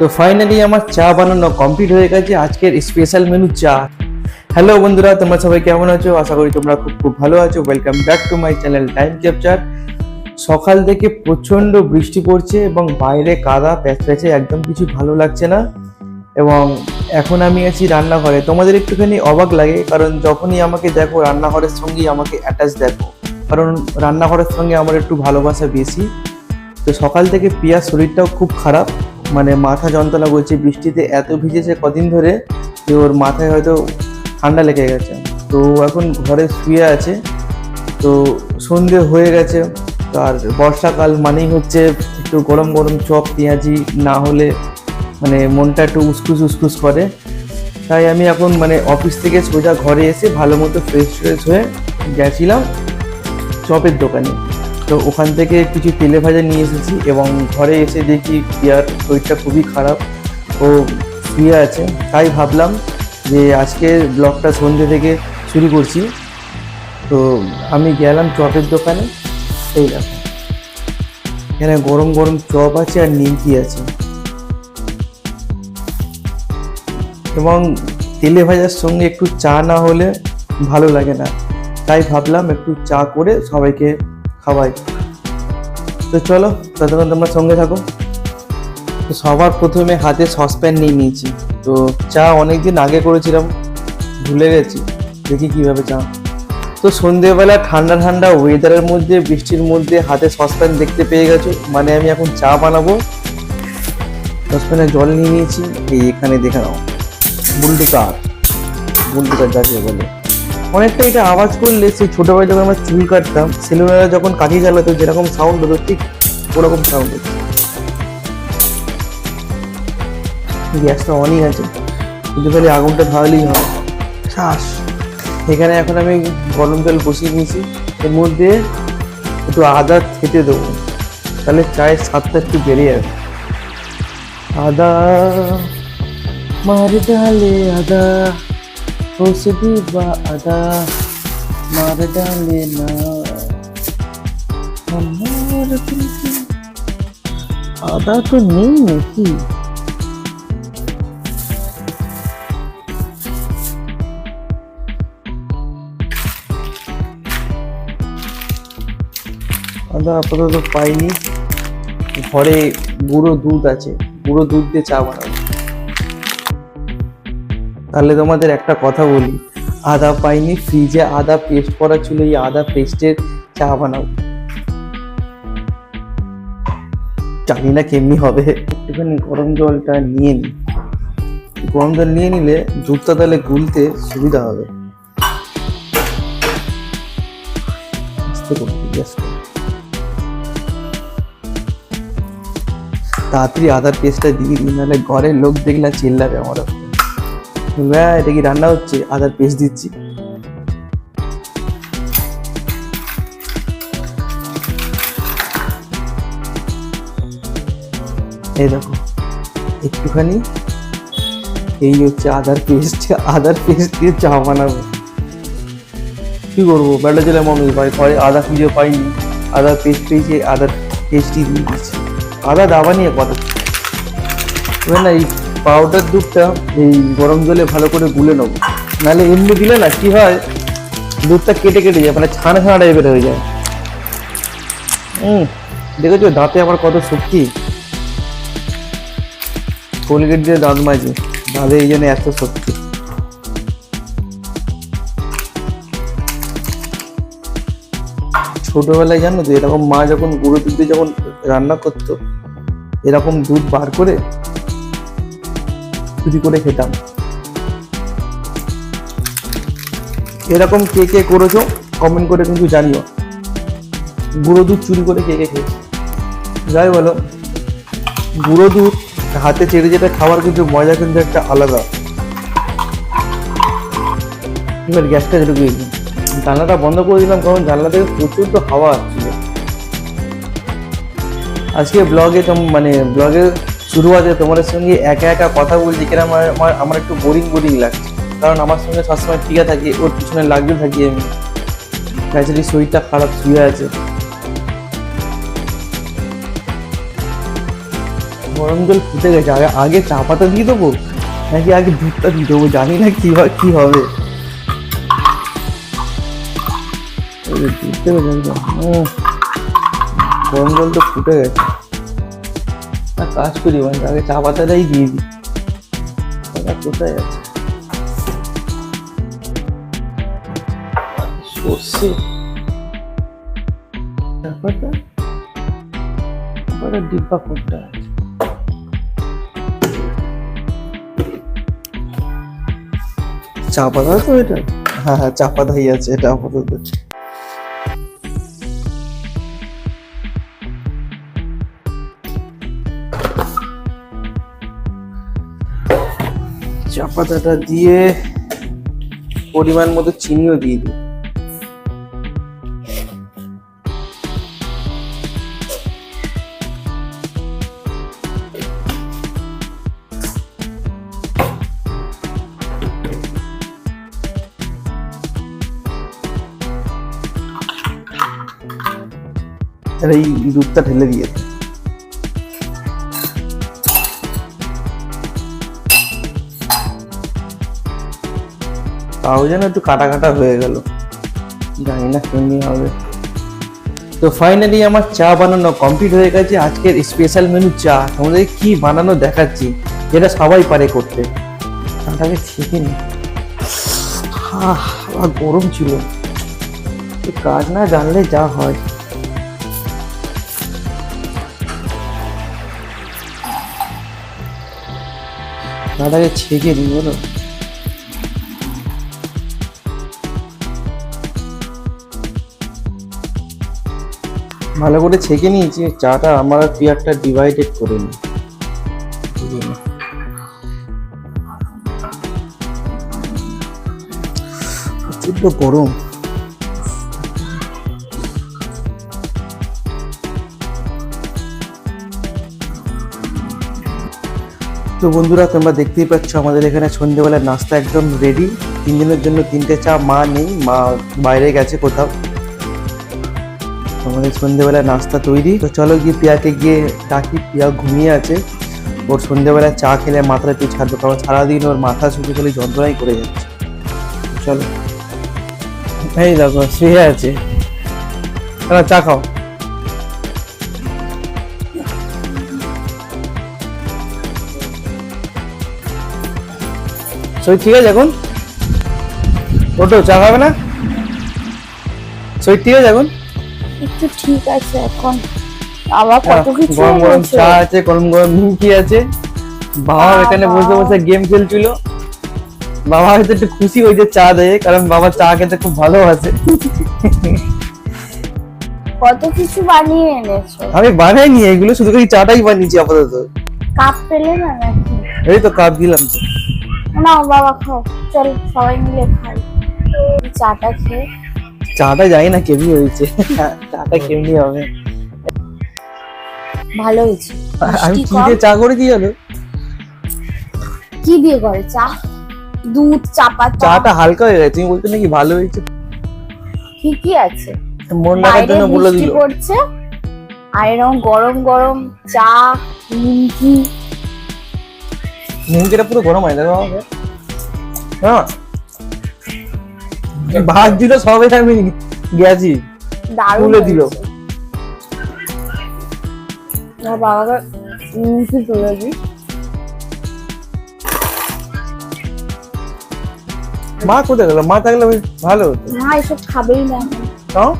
তো ফাইনালি আমার চা বানানো কমপ্লিট হয়ে গেছে। আজকের স্পেশাল মেনু চা। হ্যালো বন্ধুরা, তোমরা সবাই কেমন আছো? আশা করি তোমরা খুব খুব ভালো আছো। Welcome back to my channel time capture সকাল থেকে প্রচণ্ড বৃষ্টি পড়ছে এবং বাইরে কাদা প্যাচ প্যাচে একদম কিছু ভালো লাগছে না। এবং এখন আমি আছি রান্নাঘরে। তোমাদের একটুখানি অবাক লাগে, কারণ যখনই আমাকে দেখো, রান্নাঘরের সঙ্গেই আমাকে অ্যাটাচ দেখো। কারণ রান্নাঘরের সঙ্গে আমার একটু ভালোবাসা বেশি। তো সকাল থেকে পিয়ার শরীরটাও খুব খারাপ। মানে মাথা যন্ত্রণা করছে, বৃষ্টিতে এত ভিজেছে কদিন ধরে যে ওর মাথায় হয়তো ঠান্ডা লেগে গেছে। তো এখন ঘরে শুয়ে আছে। তো সন্ধে হয়ে গেছে আর বর্ষাকাল মানেই হচ্ছে একটু গরম গরম চপ, পেঁয়াজি না হলে মানে মনটা একটু উসকুস উসকুস করে। তাই আমি এখন মানে অফিস থেকে সোজা ঘরে এসে ভালো মতো ফ্রেশ ফ্রেশ হয়ে গেছিলাম চপের দোকানে। তো ওখান থেকে কিছু তেলে ভাজা নিয়ে এসেছি এবং ঘরে এসে দেখি পিয়ার শরীরটা খুবই খারাপ, ও শুয়ে আছে। তাই ভাবলাম যে আজকে ব্লগটা সন্ধ্যে থেকে শুরু করছি। তো আমি গেলাম চপের দোকানে দেখো। এখানে গরম গরম চপ আছে আর নিমকি আছে। এবং তেলে ভাজার সঙ্গে একটু চা না হলে ভালো লাগে না। তাই ভাবলাম একটু চা করে সবাইকে খাওয়াই তো চলো, ততক্ষণ তোমরা সঙ্গে থাকো। তো সবার প্রথমে হাতে সসপ্যান নিয়ে নিয়েছি। তো চা অনেকদিন আগে করেছিলাম, ভুলে গেছি। দেখি কীভাবে চা। তো সন্ধেবেলা ঠান্ডা ঠান্ডা ওয়েদারের মধ্যে, বৃষ্টির মধ্যে হাতে সসপ্যান দেখতে পেয়ে গেছো। মানে আমি এখন চা বানাবো। সসপ্যানে জল নিয়ে নিয়েছি। এই এখানে দেখে নাও। বুলটু কার বুলটু কার যাকে বলে। অনেকটা এটা আওয়াজ করলে সেই ছোটবেলায় যখন আমরা চুল কাটতাম সেলুলারা যখন কাঠি চালাতো যেরকম সাউন্ড হতো ঠিক ওরকম সাউন্ড হতো। গ্যাসটা অনই আছে কিন্তু খালি আগুনটা ধরালেই হয়। শ্বাস। এখানে এখন আমি গরম জল বসিয়ে নিয়েছি এর মধ্যে একটু আদা খেতে দেবো। তাহলে চায়ের স্বাদটা একটু বেড়ে যাবে। আদা মার ডালে আদা। ঔষধি বা আদা মার ডালে না আমার প্রীতি। আদা তো নেই নাকি আদা আপাতত পাইনি। ঘরে গুঁড়ো দুধ আছে। গুঁড়ো দুধ দিয়ে চা বানাবো। তাহলে তোমাদের একটা কথা বলি। আদা পাইনি, ফ্রিজে আদা পেস্ট করা ছিল, এই আদা পেস্টের চা বানাও। জানি না কেমনি হবে। একটুখানি গরম জলটা নিয়ে নি। গরম জল নিয়ে নিলে দুধটা তাহলে গুলতে সুবিধা হবে। তাড়াতাড়ি আদার পেস্টটা দিয়ে দিই, নাহলে ঘরের লোক দেখলে চিল্লাবে আমার উপরে। বলবে, "হ্যাঁ, এটা কি রান্না হচ্ছে? আদার পেস্ট দিচ্ছি। এই দেখো একটুখানি এই হচ্ছে আদার পেস্ট আদার পেস্ট দিয়ে চা বানাবো। কি করব? বেলা চলে মমি ভাই ঘরে আদা খুঁজে পাইনি। আদার পেস্ট পেয়েছি আদার পেস্টই দিয়ে দিচ্ছি। আদা দাবা নিয়ে কথা না এই পাউডার দুধটা এই গরম জলে ভালো করে গুলে নেব। নাহলে এমনি দিলে না কি হয়, দুধটা কেটে কেটে যায় মানে ছানা ছানা টাইপের হয়ে যায়। দেখেছ দাঁতে আমার কত শক্তি? কোলগেট দিয়ে দাঁত মাজি, দাঁতে এই জন্য এত শক্তি। ছোটবেলায় জানো তো, এরকম মা যখন গুঁড়ো দুধ দিয়ে যখন রান্না করতো, এরকম দুধ বার করে চুরি করে খেতাম। এরকম কে কে করেছ? কমেন্ট করে কিন্তু জানিও। গুঁড়ো দুধ চুরি করে কে কে খেয়েছো? যাই বলো, গুঁড়ো দুধ হাতে চেড়ে যেটা খাওয়ার কিন্তু মজা কিন্তু একটা আলাদা। এবার গ্যাসটা ঢুকিয়ে জানলাটা বন্ধ করে দিলাম, কারণ জানলা থেকে প্রচুর তো হাওয়া আসছিল। আজকে ব্লগে মানে ব্লগের শুরু আছে তোমাদের সঙ্গে একা একা কথা বলছি কেন? আমার আমার আমার একটু বোরিং বোরিং লাগছে। কারণ আমার সঙ্গে সবসময় টিকা থাকি, ওর পিছনে লাগতে থাকি আমি। ন্যাচারালি শরীরটা খারাপ, শুয়ে আছে। গরম জল ফুটে গেছে। আগে আগে চা পাতা দিয়ে দেবো? নাকি আগে দুধটা দিয়ে দেবো? জানি না কি হয়, কি হবে। গরম জল তো ফুটে গেছে। কাজ করি মানে আগে চা পাতাটাই দিয়ে দিই। কোথায় আছে? সর্ষে। আছে? চা পাতা তো এটা? হ্যাঁ হ্যাঁ চা পাতাই আছে, এটা আপাতত। চা পাতাটা দিয়ে পরিমাণ মতো চিনিও দিয়ে দিই। এই দুধটা ঢেলে দিয়ে তাও যেন একটু কাটা কাটা হয়ে গেল। জানি না কেমনি হবে। তো ফাইনালি আমার চা বানানো কমপ্লিট হয়ে গেছে। আজকের স্পেশাল মেনু চা। তোমাদের কি বানানো দেখাচ্ছি, যেটা সবাই পারে করতে। চাটাকে ছেঁকে নি। গরম ছিল। কাজ না জানলে যা হয়। চাটাকে ছেঁকে দিই বলো। ভালো করে ছেঁকে নিয়েছি চাটা আমার আর পেয়ারটা ডিভাইডেড করে নিই। গরম। তো বন্ধুরা, তোমরা দেখতেই পাচ্ছ আমাদের এখানে সন্ধ্যেবেলার নাস্তা একদম রেডি তিনজনের জন্য তিনটে চা, মা নেই, মা বাইরে গেছে কোথাও। আমাদের সন্ধ্যেবেলা নাস্তা তৈরি। তো চলো গিয়ে পিয়াকে গিয়ে ডাকি, পিয়া ঘুমিয়ে আছে। ওর সন্ধ্যেবেলা চা খেলে মাথাটা একটু ছাড়বে, কারণ সারাদিন ওর মাথা শুধু খালি যন্ত্রণাই করে যাচ্ছে। চলো। এই দেখো, শুয়ে আছে। না চা খাও। সই, ঠিক আছে এখন? ওটো চা খাবে না? সই, ঠিক আছে এখন? একটু ঠিক আছে এখন। আবার কত কিছু গরম গরম চা আছে গরম গরম নিমকি আছে। বাবা এখানে বসে বসে গেম খেলছিল। বাবা হয়তো একটু খুশি হয়েছে চা দেয় কারণ বাবা চা খেতে খুব ভালোবাসে। কত কিছু বানিয়ে এনেছো? আমি বানাইনি এগুলো শুধু খালি চাটাই বানিয়েছি আপাতত। কাপ পেলে না নাকি? এই তো কাপ দিলাম। নাও বাবা খাও। চল সবাই মিলে খাই। চাটা খেয়ে চাটা জানি না কেমনি হয়েছে। চাটা কেমনি হবে? ভালো হয়েছে। আমি কি দিয়ে চা করেছি জানো কি দিয়ে করে? চা? দুধ চা পাতা? চাটা হালকা হয়ে গেছে। তুমি বলতে নাকি ভালো হয়েছে। ঠিকই আছে। মন রাখার জন্য বলে দিল। পড়ছে। আর এরকম গরম গরম চা নিমকি নিমকিটা পুরো গরম হয় দেখো আমাকে হ্যাঁ। ভাত দিল সবে আমি গেছি। তুলে দিল। বাবাকে নিমকি তুলে দিই। মা কোথায় গেল? মা থাকলে ভালো হতো। মা এসব খাবেই না। তাও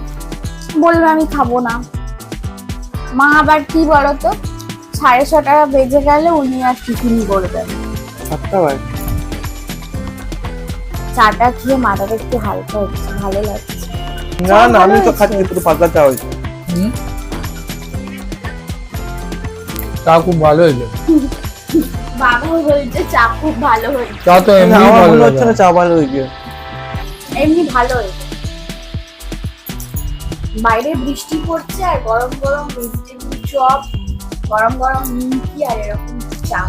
বলবে আমি খাব না। মা আবার কি বলতো? সাড়ে ছটা বেজে গেলে উনি আর টিফিন করবেন সাতটা বাজে। চাটা খেয়ে মাথাটা একটু হালকা হচ্ছে ভালো লাগছে। না না আমি তো খাচ্ছি। পুরো পাতলা চা হয়েছে। চা খুব ভালো হয়েছে। বাবু বলছে চা খুব ভালো হয়েছে। চা তো এমনি ভালো হচ্ছে না চা ভালো হয়েছে। এমনি ভালো হয়েছে। বাইরে বৃষ্টি পড়ছে আর গরম গরম ভেজিটেবল চপ গরম গরম নিমকি আর এরকম চা।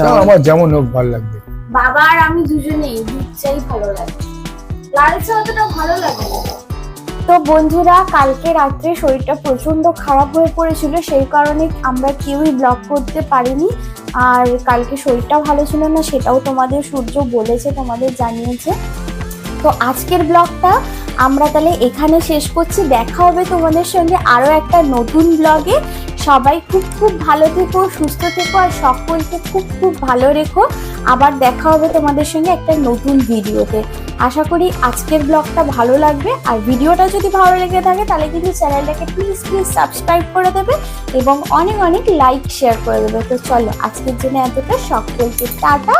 আমার যেমন হোক ভালো লাগবে। বাবা আর আমি দুজনেই দুধ চাই ভালো লাগে। লাল চা অতটা ভালো লাগে না। তো বন্ধুরা কালকে রাত্রে শরীরটা প্রচণ্ড খারাপ হয়ে পড়েছিল সেই কারণে আমরা কেউই ব্লগ করতে পারিনি। আর কালকে শরীরটা ভালো ছিল না সেটাও তোমাদের সূর্য বলেছে তোমাদের জানিয়েছে। তো আজকের ব্লগটা আমরা তাহলে এখানে শেষ করছি। দেখা হবে তোমাদের সঙ্গে আরও একটা নতুন ব্লগে সবাই খুব খুব ভালো থেকো, সুস্থ থেকো আর সকলকে খুব খুব ভালো রেখো। আবার দেখা হবে তোমাদের সঙ্গে একটা নতুন ভিডিওতে। আশা করি আজকের ব্লগটা ভালো লাগবে। আর ভিডিওটা যদি ভালো লেগে থাকে তাহলে কিন্তু চ্যানেলটাকে প্লিজ প্লিজ সাবস্ক্রাইব করে দেবে এবং অনেক অনেক লাইক শেয়ার করে দেবে। তো চলো আজকের জন্য এতটা। সকলকে টাটা।